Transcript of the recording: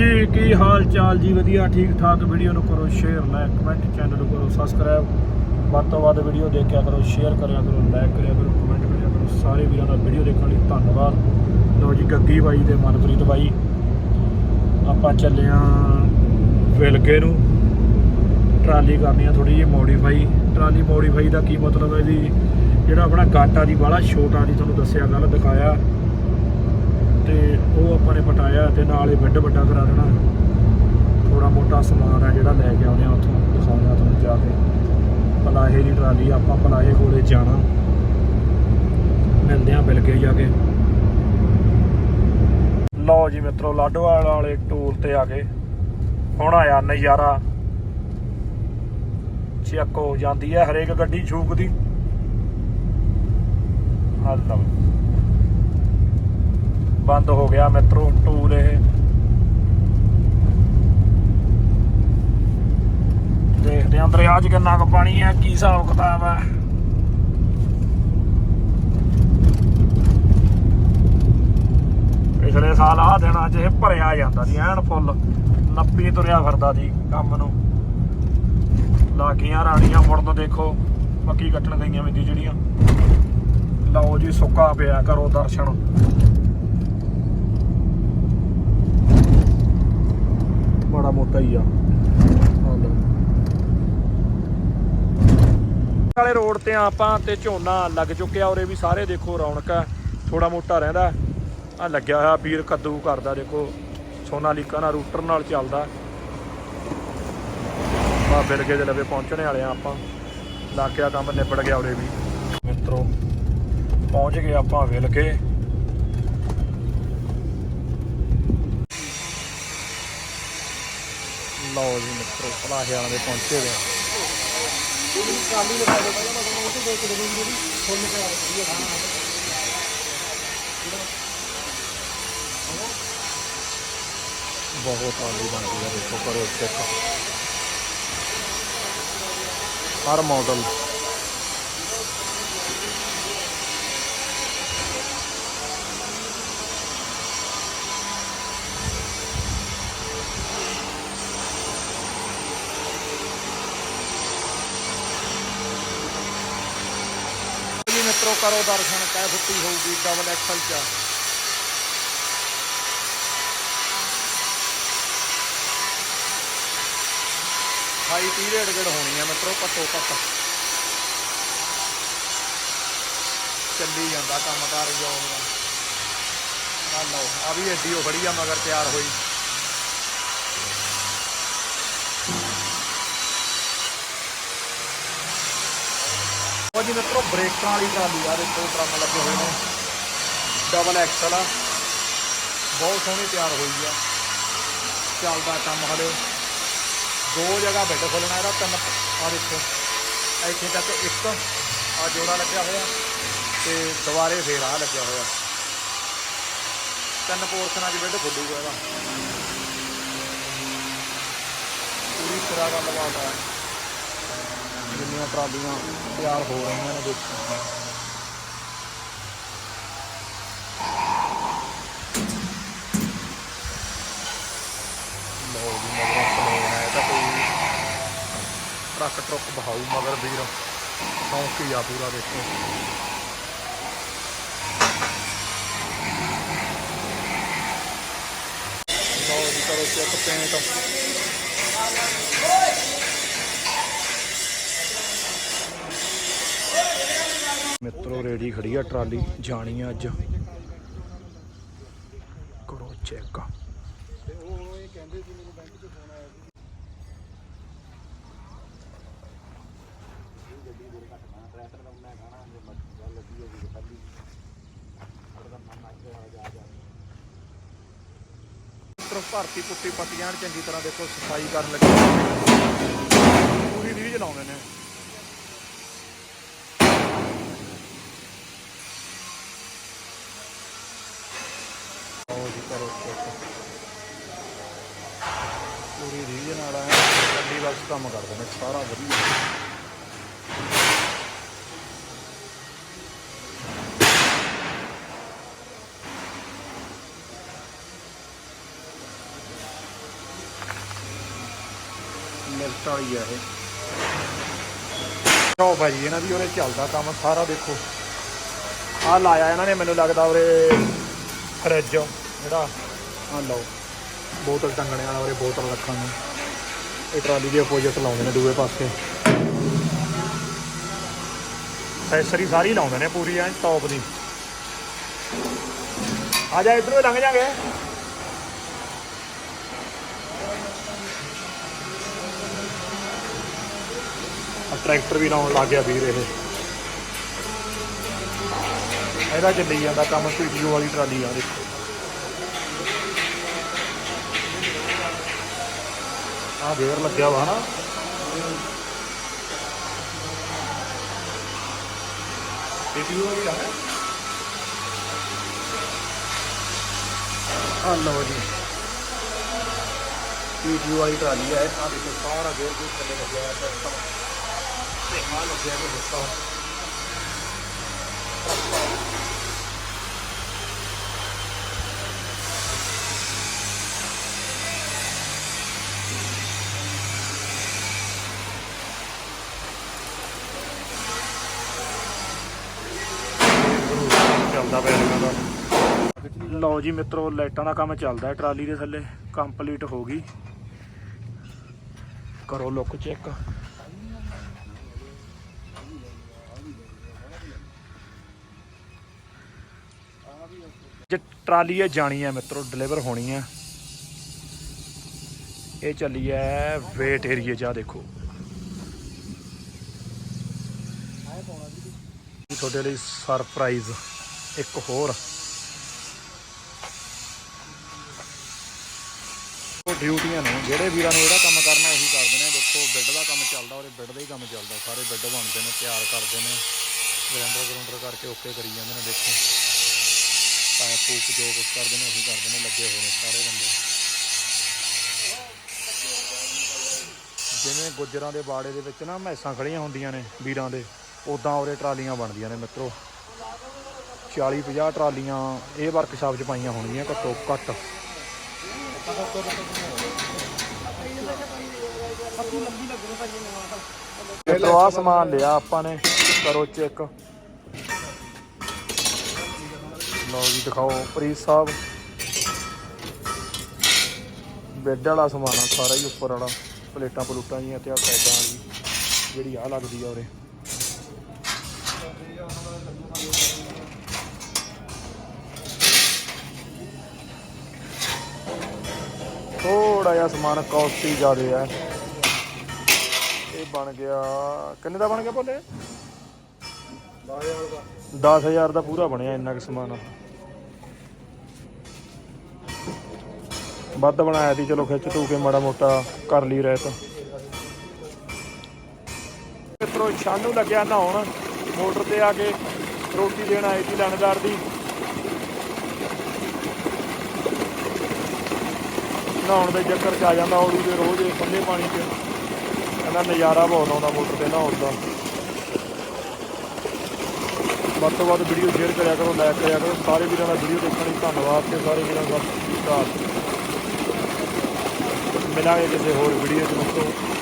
ਜੀ ਕੀ ਹਾਲ ਚਾਲ ਜੀ? ਵਧੀਆ ਠੀਕ ਠਾਕ ਵੀਡੀਓ ਨੂੰ ਕਰੋ ਸ਼ੇਅਰ ਲਾਈਕ ਕਮੈਂਟ ਚੈਨਲ ਨੂੰ ਕਰੋ ਸਬਸਕ੍ਰਾਈਬ ਵੱਧ ਤੋਂ ਵੱਧ ਵੀਡੀਓ ਦੇਖਿਆ ਕਰੋ ਸ਼ੇਅਰ ਕਰਿਆ ਕਰੋ ਲਾਈਕ ਕਰਿਆ ਕਰੋ ਕਮੈਂਟ ਕਰਿਆ ਕਰੋ। ਸਾਰੇ ਵੀਰਾਂ ਦਾ ਵੀਡੀਓ ਦੇਖਣ ਲਈ ਧੰਨਵਾਦ। ਲੋ ਜੀ, ਗੱਗੀ ਬਾਈ ਤੇ ਮਨਪ੍ਰੀਤ ਬਾਈ। ਆਪਾਂ ਚੱਲੇ ਆਂ ਵਿਲਗੇ ਨੂੰ। ਟਰਾਲੀ ਕਰਨੀ ਆ ਥੋੜੀ ਜਿਹੀ ਮੋਡੀਫਾਈ ਟਰਾਲੀ ਮੋਡੀਫਾਈ ਦਾ ਕੀ ਮਤਲਬ ਹੈ ਜੀ? ਜਿਹੜਾ ਆਪਣਾ ਗਾਟਾ ਦੀ ਬਾਹਲਾ ਛੋਟਾ ਜੀ, ਤੁਹਾਨੂੰ ਦੱਸਿਆ, ਗੱਲ ਦਿਖਾਇਆ। ਤੇ ਉਹ ਆਪਾਂ ਨੇ ਪਟਾਇਆ ਤੇ ਨਾਲ ਹੀ ਬੈੱਡ ਵੱਡਾ ਕਰਾ ਦੇਣਾ। ਥੋੜਾ ਮੋਟਾ ਸਮਾਨ ਆ ਜਿਹੜਾ ਲੈ ਕੇ ਆਉਣੇ ਆ ਉੱਥੋਂ, ਦਿਖਾਉਂਦੇ ਤੁਹਾਨੂੰ ਜਾ ਕੇ। ਪਲਾਹੇ ਦੀ ਟਰਾਲੀ ਆਪਾਂ ਪਲਾਹੇ ਕੋਲੇ ਜਾਣਾ। ਮਿਲਦੇ ਆ ਮਿਲ ਕੇ ਜਾ ਕੇ। ਲਓ ਜੀ ਮਿੱਤਰੋ, ਲਾਡੋਵਾਲ ਵਾਲੇ ਟੂਰ ਤੇ ਆ ਗਏ। ਹੁਣ ਆਇਆ ਨਜ਼ਾਰਾ। ਚੈੱਕ ਹੋ ਜਾਂਦੀ ਹੈ ਹਰੇਕ ਗੱਡੀ ਛੂਕਦੀ। ਹਲੋ ਬੰਦ ਹੋ ਗਿਆ ਮਿੱਤਰੋ, ਟੂਰ ਇਹ। ਦੇਖਦੇ ਆਂ ਦਰਿਆ 'ਚ ਕਿੰਨਾ ਕੁ ਪਾਣੀ ਹੈ, ਕੀ ਹਿਸਾਬ ਕਿਤਾਬ ਹੈ। ਪਿਛਲੇ ਸਾਲ ਆਹ ਦਿਨਾਂ 'ਚ ਇਹ ਭਰਿਆ ਜਾਂਦਾ ਸੀ, ਐਨ ਫੁੱਲ, ਨੱਪੀ ਤੁਰਿਆ ਫਿਰਦਾ ਸੀ ਕੰਮ ਨੂੰ। ਲਾਗੀਆਂ ਰਾਣੀਆਂ ਮੁੜਨ ਦੇਖੋ, ਮੱਕੀ ਕੱਟਣ ਗਈਆਂ ਵੀ ਜਿਹੜੀਆਂ। ਲਓ ਜੀ, ਸੁੱਕਾ ਪਿਆ, ਕਰੋ ਦਰਸ਼ਨ। ਬੜਾ ਮੋਟਾ ਹੀ ਆ। ਵਾਲੇ ਰੋਡ ਤੇ ਆ ਆਪਾਂ ਤੇ ਝੋਨਾ ਲੱਗ ਚੁੱਕਿਆ, ਉਰੇ ਵੀ ਸਾਰੇ ਦੇਖੋ ਰੌਣਕ ਹੈ ਥੋੜਾ ਮੋਟਾ ਰਹਿੰਦਾ। ਆ ਲੱਗਿਆ ਹੋਇਆ ਵੀਰ ਕੱਦੂ ਕਰਦਾ, ਦੇਖੋ। ਸੋਨਾਲੀਕਾ ਨਾਲ ਰੂਟਰ ਨਾਲ ਚੱਲਦਾ। ਆ ਬਿਲਗੇ ਦੇ ਲਵੇ ਪਹੁੰਚਣੇ ਵਾਲੇ ਆ ਆਪਾਂ। ਲਾਗਿਆ ਕੰਮ, ਨਿਬੜ ਗਿਆ ਉਰੇ ਵੀ। ਮਿੱਤਰੋ, ਪਹੁੰਚ ਗਏ ਆਪਾਂ ਵਿਲ ਲਓ ਜੀ ਮਿੱਤਰੋ ਪਲਾਹੇ ਵਾਲੇ ਦੇ ਪਹੁੰਚੇ ਹੋਏ ਆ। ਬਹੁਤ ਆਲੀ ਬਣਦੀ ਹੈ ਦੇਖੋ ਕਰੋ ਚੈੱਕ ਹਰ ਮਾਡਲ ਜੀ ਮਿੱਤਰੋ, ਕਰੋ ਦਰਸ਼ਨ, ਕਹਿ ਫੁੱਟੀ ਹੋਊਗੀ ਡਬਲ ਐਕਸਲ ਚ। ਹਾਈ ਟੀ ਰੇਟ ਗੜ ਹੋਣੀ ਆ ਮਿੱਤਰੋ, ਘੱਟੋ ਘੱਟ। ਚੱਲੀ ਜਾਂਦਾ ਕੰਮ ਕਾਰ, ਜੋਬ ਦਾ। ਆ ਲਓ ਆ ਵੀ ਐਡੀ ਉਹ ਖੜੀ ਆ, ਮਗਰ ਤਿਆਰ ਹੋਈ। ਉਹ ਜੀ ਮਿੱਤਰੋ, ਬ੍ਰੇਕਾਂ ਵਾਲੀ ਟਰਾਲੀ ਆ, ਦੇਖੋ ਡਰਮ ਲੱਗੇ ਹੋਏ ਨੇ। ਡਬਲ ਐਕਸਲ ਆ। ਬਹੁਤ ਸੋਹਣੀ ਤਿਆਰ ਹੋਈ ਆ। ਚੱਲਦਾ ਕੰਮ ਹਲੇ। ਦੋ ਜਗ੍ਹਾ ਬੈੱਡ ਖੋਲਣਾ ਇਹਦਾ, ਤਿੰਨ ਆ ਦੇਖੋ। ਇੱਥੇ ਤੱਕ ਇੱਕ ਆ ਜੋੜਾ ਲੱਗਿਆ ਹੋਇਆ। ਤੇ ਦੁਬਾਰੇ ਫੇਰ ਆ ਲੱਗਿਆ ਹੋਇਆ। ਤਿੰਨ ਪੋਰਸ਼ਨਾਂ 'ਚ ਬੈੱਡ ਖੁੱਲੂਗਾ ਇਹਦਾ। ਪੂਰੀ ਤਰ੍ਹਾਂ ਗੱਲਬਾਤ ਆ ਜਿੰਨੀਆਂ ਟਰਾਲੀਆਂ ਤਿਆਰ ਹੋ ਰਹੀਆਂ ਨੇ ਦੇਖੋ। ਲਓ ਜੀ, ਮਗਰ ਪਲੇਨ ਹੈ ਤਾਂ ਕੋਈ ਟਰੱਕ ਟਰੱਕ ਬਹਾਊ, ਮਗਰ ਵੀਰ। ਸੌਂਕੀ ਆ ਪੂਰਾ ਦੇਖੋ। ਕਰੋ ਚੈੱਕ ਪੇਂਟ ਮਿੱਤਰੋ, ਰੇੜੀ ਖੜੀ ਆ ਟਰਾਲੀ, ਜਾਣੀ ਆ ਅੱਜ। ਕਰੋ ਚੈੱਕ। ਮਿੱਤਰੋ, ਭਰਤੀ ਪੁੱਟੀ ਪੱਟੀਆਂ ਐਨ ਚੰਗੀ ਤਰ੍ਹਾਂ ਦੇਖੋ, ਸਫ਼ਾਈ ਕਰਨ ਲੱਗੇ। ਪੂਰੀ ਰੀਝ ਲਾਉਂਦੇ ਨੇ ਆਓ ਜੀ ਕਰੋ ਚੈੱਕ ਪੂਰੀ ਰੀਝ ਨਾਲ ਐ ਗੱਡੀ ਬਸ ਕੰਮ ਕਰਦੇ ਨੇ, ਸਾਰਾ ਵਧੀਆ। ਲਿਫਟ ਵਾਲੀ ਆ ਇਹ। ਸ਼ੌਪ ਹੈ ਇਹਨਾਂ ਦੀ ਉਹਨੇ ਚੱਲਦਾ ਕੰਮ, ਸਾਰਾ ਦੇਖੋ। ਆ ਲਾਇਆ ਇਹਨਾਂ ਨੇ, ਮੈਨੂੰ ਲੱਗਦਾ ਉਰੇ ਫਰਿੱਜ ਜਿਹੜਾ ਆ ਲਓ, ਬੋਤਲ ਟੰਗਣੇ ਵਾਲਾ ਉਰੇ ਬੋਤਲ ਰੱਖਣ ਨੂੰ ਇਹ ਟਰਾਲੀ ਦੇ ਆਪੋਜ਼ਿਟ ਲਾਉਂਦੇ ਨੇ ਦੂਏ ਪਾਸੇ। ਐਕਸੈਸਰੀ ਸਾਰੀ ਲਾਉਂਦੇ ਨੇ ਪੂਰੀ, ਐ ਟੌਪ ਦੀ। ਆ ਜਾ, ਇਧਰੋਂ ਲੰਘ ਜਾਗੇ। ਟਰੈਕਟਰ ਵੀ ਲਾਉਣ ਲੱਗ ਗਿਆ ਵੀਰ ਇਹ। ਇਹਦਾ ਚੱਲੀ ਜਾਂਦਾ ਕੰਮ ਪੀਟੀਓ ਵਾਲੀ ਟਰਾਲੀ ਆ, ਦੇਖੋ। ਆ ਗੇਅਰ ਲੱਗਿਆ ਵਾ ਨਾ ਪੀਟੀਓ ਵਾਲੀ ਆ ਆ ਲਓ ਜੀ। ਪੀਟੀਓ ਵਾਲੀ ਟਰਾਲੀ ਹੈ ਆ ਦੇਖੋ ਸਾਰਾ ਗੇਅਰ ਕੋਈ ਥੱਲੇ ਲੱਗਿਆ ਹੈ ਤੇ ਲੱਗਿਆ ਹੈ ਹਿੱਸਾ ਚੱਲਦਾ ਪਿਆ ਇਹਨਾਂ ਦਾ। ਲਓ ਜੀ ਮਿੱਤਰੋ, ਲਾਈਟਾਂ ਦਾ ਕੰਮ ਚੱਲਦਾ ਟਰਾਲੀ ਦੇ ਥੱਲੇ। ਕੰਪਲੀਟ ਹੋ ਗਈ। ਕਰੋ ਲੁੱਕ ਚੈੱਕ। ਜੇ ਟਰਾਲੀ ਹੈ ਜਾਣੀ ਹੈ ਮਿੱਤਰੋ, ਡਿਲੀਵਰ ਹੋਣੀ ਹੈ। ਇਹ ਚੱਲੀ ਹੈ ਵੇਟ ਏਰੀਏ, ਜਾ ਦੇਖੋ। ਤੁਹਾਡੇ ਲਈ ਸਰਪ੍ਰਾਈਜ਼ ਇੱਕ ਹੋਰ। ਉਹ ਡਿਊਟੀਆਂ ਨੇ, ਜਿਹੜੇ ਵੀਰਾਂ ਨੂੰ ਜਿਹੜਾ ਕੰਮ ਕਰਨਾ ਉਹੀ ਕਰਦੇ ਨੇ। ਦੇਖੋ ਬਿੱਡ ਦਾ ਕੰਮ ਚੱਲਦਾ ਔਰ ਬਿੱਡ ਦਾ ਹੀ ਕੰਮ ਚੱਲਦਾ। ਸਾਰੇ ਬਿੱਡ ਬਣਦੇ ਨੇ, ਤਿਆਰ ਕਰਦੇ ਨੇ। ਗ੍ਰੈਂਡਰ ਗਰੁੰਡਰ ਕਰਕੇ ਓਕੇ ਕਰੀ ਜਾਂਦੇ ਨੇ, ਦੇਖੋ। ਪਾਇਪ ਪੂਪ ਜੋ ਕੁਝ ਕਰਦੇ ਨੇ, ਉਹੀ ਕਰਦੇ ਨੇ, ਲੱਗੇ ਹੋਏ ਨੇ ਸਾਰੇ ਬੰਦੇ। ਜਿਵੇਂ ਗੁੱਜਰਾਂ ਦੇ ਬਾੜੇ ਦੇ ਵਿੱਚ ਨਾ ਮੈਸਾਂ ਖੜੀਆਂ ਹੁੰਦੀਆਂ ਨੇ ਵੀਰਾਂ ਦੇ ਉਦਾਂ ਉਰੇ ਟਰਾਲੀਆਂ ਬਣਦੀਆਂ ਨੇ ਮਿੱਤਰੋ। 40 50 ਟਰਾਲੀਆਂ ਇਹ ਵਰਕਸ਼ਾਪ 'ਚ ਪਾਈਆਂ ਹੋਣਗੀਆਂ ਘੱਟੋ ਘੱਟ। ਮਿੱਤਰੋ ਆਹ ਸਮਾਨ ਲਿਆ ਆਪਾਂ ਨੇ, ਕਰੋ ਚੈੱਕ। ਲਓ ਜੀ, ਦਿਖਾਓ ਪ੍ਰੀਤ ਸਾਹਿਬ। ਬੈੱਡ ਵਾਲਾ ਸਮਾਨ ਆ, ਸਾਰਾ ਹੀ ਉੱਪਰ ਵਾਲਾ ਪਲੇਟਾਂ ਪਲੂਟਾਂ ਜੀਆਂ ਤੇ ਆ ਸਾਈਡਾਂ ਵਾਲੀ, ਜਿਹੜੀ ਆ ਲੱਗਦੀ ਆ ਉਰੇ। ਥੋੜਾ ਜਿਹਾ ਸਮਾਨ ਕਾਸਟਲੀ ਜ਼ਿਆਦੇ ਆ। ਇਹ ਬਣ ਗਿਆ, ਕਿੰਨੇ ਦਾ ਬਣ ਗਿਆ ਭੋਲੇ? 10000 ਦਾ ਪੂਰਾ ਬਣਿਆ ਇੰਨਾ ਕੁ ਸਮਾਨ। ਵੱਧ ਬਣਾਇਆ ਸੀ, ਚਲੋ ਖਿੱਚ ਧੂ ਕੇ ਮਾੜਾ ਮੋਟਾ ਕਰ ਲਈ ਰਹਿਤ। ਮਿੱਤਰੋ ਸ਼ਾਨੂ ਲੱਗਿਆ ਨਹਾਉਣ। ਮੋਟਰ ਤੇ ਆ ਕੇ ਰੋਟੀ ਦੇਣ ਆਏ ਸੀ ਲਾਣੇਦਾਰ ਦੀ। ਨਹਾਉਣ ਦੇ ਚੱਕਰ ਚ ਆ ਜਾਂਦਾ ਔੜੂ ਦੇ ਰੋਜ਼ ਇਹ ਠੰਡੇ ਪਾਣੀ 'ਚ। ਕਹਿੰਦਾ ਨਜ਼ਾਰਾ ਬਹੁਤ ਆਉਂਦਾ ਮੋਟਰ ਤੇ ਨਹਾਉਣ ਦਾ। ਵੱਧ ਤੋਂ ਵੱਧ ਵੀਡੀਓ ਸ਼ੇਅਰ ਕਰਿਆ ਕਰੋ ਲਾਈਕ ਕਰਿਆ ਕਰੋ। ਸਾਰੇ ਵੀਰਾਂ ਦਾ ਵੀਡੀਓ ਦੇਖਣ ਲਈ ਧੰਨਵਾਦ ਤੇ ਸਾਰੇ ਵੀਰਾਂ ਦਾ ਸਤਿ ਸ਼੍ਰੀ ਅਕਾਲ ਮਿਲਾਂਗੇ ਕਿਸੇ ਹੋਰ ਵੀਡੀਓ 'ਚ, ਦੋਸਤੋ।